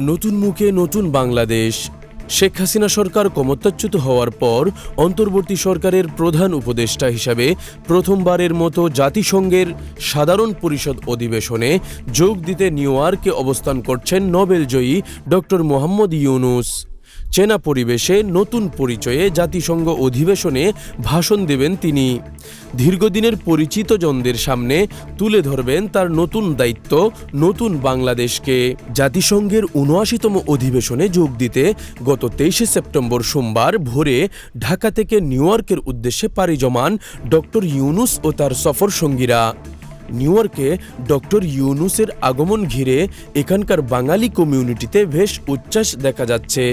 নতুন মুখে নতুন বাংলাদেশ, শেখ হাসিনা সরকার ক্ষমতাচ্যুত হওয়ার পর অন্তর্বর্তী সরকারের প্রধান উপদেষ্টা হিসাবে প্রথমবারের মতো জাতিসংঘের সাধারণ পরিষদ অধিবেশনে যোগ দিতে নিউ অবস্থান করছেন নোবেলজয়ী ডক্টর মোহাম্মদ ইউনুস। চেনা পরিবেশে নতুন পরিচয়ে জাতিসংঘ অধিবেশনে ভাষণ দেবেন তিনি। দীর্ঘদিনের পরিচিত জনদের সামনে তুলে ধরবেন তার নতুন দায়িত্ব, নতুন বাংলাদেশকে। জাতিসংঘের উনআশিতম অধিবেশনে যোগ দিতে গত তেইশে সেপ্টেম্বর সোমবার ভোরে ঢাকা থেকে নিউ ইয়র্কের উদ্দেশ্যে পাড়ি জমান ডক্টর ইউনুস ও তার সফর সঙ্গীরা। নিউ ইয়র্কে ডক্টর ইউনুসের আগমন ঘিরে এখানকার বাঙালি কমিউনিটিতে বেশ উচ্ছ্বাস দেখা যাচ্ছে।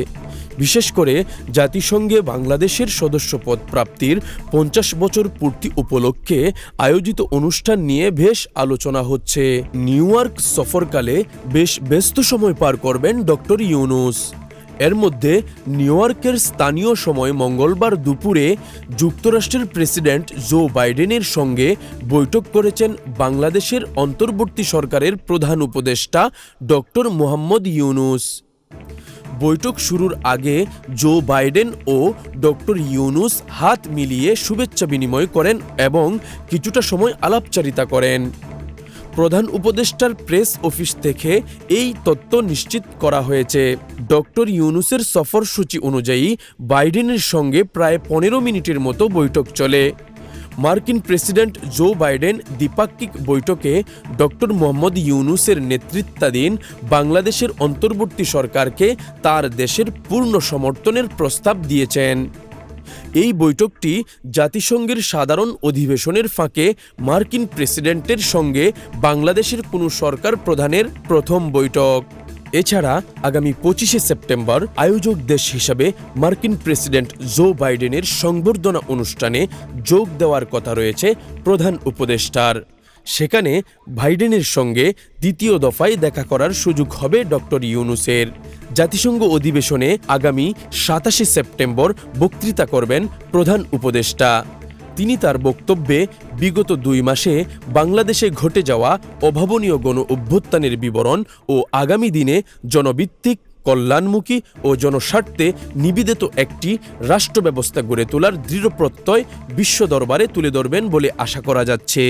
বিশেষ করে জাতিসংঘে বাংলাদেশের সদস্যপদ প্রাপ্তির পঞ্চাশ বছর পূর্তি উপলক্ষে আয়োজিত অনুষ্ঠান নিয়ে বেশ আলোচনা হচ্ছে। নিউ ইয়র্ক সফরকালে বেশ ব্যস্ত সময় পার করবেন ডক্টর ইউনুস। এর মধ্যে নিউ ইয়র্কের স্থানীয় সময় মঙ্গলবার দুপুরে যুক্তরাষ্ট্রের প্রেসিডেন্ট জো বাইডেনের সঙ্গে বৈঠক করেছেন বাংলাদেশের অন্তর্বর্তী সরকারের প্রধান উপদেষ্টা ডক্টর মোহাম্মদ ইউনুস। বৈঠক শুরুর আগে জো বাইডেন ও ডক্টর ইউনুস হাত মিলিয়ে শুভেচ্ছা বিনিময় করেন এবং কিছুটা সময় আলাপচারিতা করেন। প্রধান উপদেষ্টার প্রেস অফিস থেকে এই তথ্য নিশ্চিত করা হয়েছে। ডক্টর ইউনুসের সফরসূচি অনুযায়ী বাইডেনের সঙ্গে প্রায় পনেরো মিনিটের মতো বৈঠক চলে। মার্কিন প্রেসিডেন্ট জো বাইডেন দ্বিপাক্ষিক বৈঠকে ডক্টর মোহাম্মদ ইউনুসের নেতৃত্বাধীন বাংলাদেশের অন্তর্বর্তী সরকারকে তার দেশের পূর্ণ সমর্থনের প্রস্তাব দিয়েছেন। এই বৈঠকটি জাতিসংঘের সাধারণ অধিবেশনের ফাঁকে মার্কিন প্রেসিডেন্টের সঙ্গে বাংলাদেশের কোনো সরকার প্রধানের প্রথম বৈঠক। এছাড়া আগামী পঁচিশে সেপ্টেম্বর আয়োজক দেশ হিসাবে মার্কিন প্রেসিডেন্ট জো বাইডেনের সংবর্ধনা অনুষ্ঠানে যোগ দেওয়ার কথা রয়েছে প্রধান উপদেষ্টার। সেখানে বাইডেনের সঙ্গে দ্বিতীয় দফায় দেখা করার সুযোগ হবে ডক্টর ইউনুসের। জাতিসংঘ অধিবেশনে আগামী সাতাশে সেপ্টেম্বর বক্তৃতা করবেন প্রধান উপদেষ্টা। তিনি তার বক্তব্যে বিগত দুই মাসে বাংলাদেশে ঘটে যাওয়া অভাবনীয় গণ অভ্যুত্থানের বিবরণ ও আগামী দিনে জনভিত্তিক, কল্যাণমুখী ও জনস্বার্থে নিবেদিত একটি রাষ্ট্র ব্যবস্থা গড়ে তোলার দৃঢ় প্রত্যয় বিশ্ব দরবারে তুলে ধরবেন বলে আশা করা যাচ্ছে।